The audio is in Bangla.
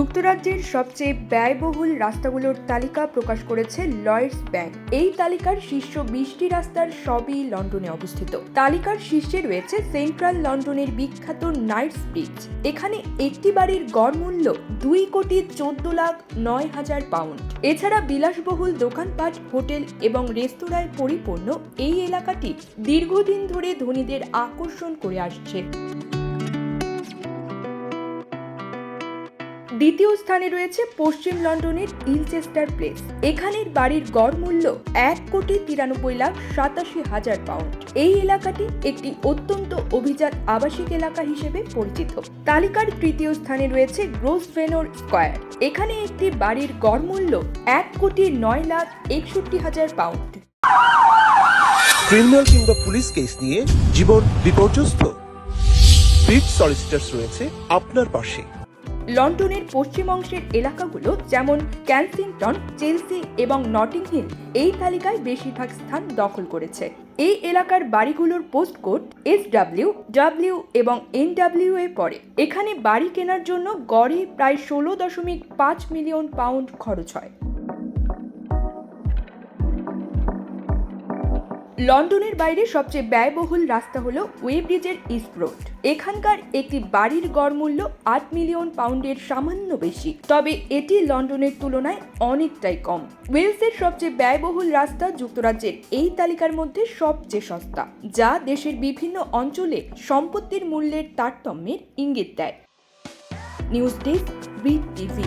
যুক্তরাজ্যের সবচেয়ে ব্যয়বহুল রাস্তাগুলোর তালিকা প্রকাশ করেছে লয়েডস ব্যাংক। এই তালিকার শীর্ষ বিশটি রাস্তার সবই লন্ডনে অবস্থিত। তালিকার শীর্ষে রয়েছে সেন্ট্রাল লন্ডনের বিখ্যাত নাইটস ব্রিজ। এখানে একটি বাড়ির গড় মূল্য দুই কোটি চোদ্দ লাখ নয় হাজার পাউন্ড। এছাড়া বিলাসবহুল দোকানপাট, হোটেল এবং রেস্তোরাঁয় পরিপূর্ণ এই এলাকাটি দীর্ঘদিন ধরে ধনীদের আকর্ষণ করে আসছে। দ্বিতীয় স্থানে রয়েছে পশ্চিম লন্ডনের ইলচেস্টার প্লেস। এখানের বাড়ির গড় মূল্য এক কোটি তিরানব্বই লাখ সাতাশি হাজার পাউন্ড। এই এলাকাটি একটি অত্যন্ত অভিজাত আবাসিক এলাকা হিসেবে পরিচিত। তালিকার তৃতীয় স্থানে রয়েছে গ্রোস গ্রোসভেনোর স্কয়ার। এখানে একটি বাড়ির গড় মূল্য এক কোটি নয় লাখ একষট্টি হাজার পাউন্ড। ক্রিমিনাল কিংবা পুলিশ কেস নিয়ে জীবন বিপর্যস্ত। বিগ সলিসিটার্স রয়েছে আপনার পাশে। লন্ডনের পশ্চিম অংশের এলাকাগুলো যেমন ক্যানসিংটন, চেলসি এবং নটিং হিল এই তালিকায় বেশিরভাগ স্থান দখল করেছে। এই এলাকার বাড়িগুলোর post code S W W এবং এন ডাব্লিউ এ পড়ে। এখানে বাড়ি কেনার জন্য গড়ে প্রায় ষোলো দশমিক পাঁচ মিলিয়ন পাউন্ড খরচ হয়। লন্ডনের বাইরে সবচেয়ে ব্যয়বহুল রাস্তা হলো ওয়ে ব্রিজের ইস্ট রোড। এখানকার একটি বাড়ির গড় মূল্য আট মিলিয়ন পাউন্ডের সামান্য বেশি। তবে এটি লন্ডনের তুলনায় অনেকটাই কম। ওয়েলসের সবচেয়ে ব্যয়বহুল রাস্তা যুক্তরাজ্যের এই তালিকার মধ্যে সবচেয়ে সস্তা, যা দেশের বিভিন্ন অঞ্চলে সম্পত্তির মূল্যের তারতম্যের ইঙ্গিত দেয়। News desk big TV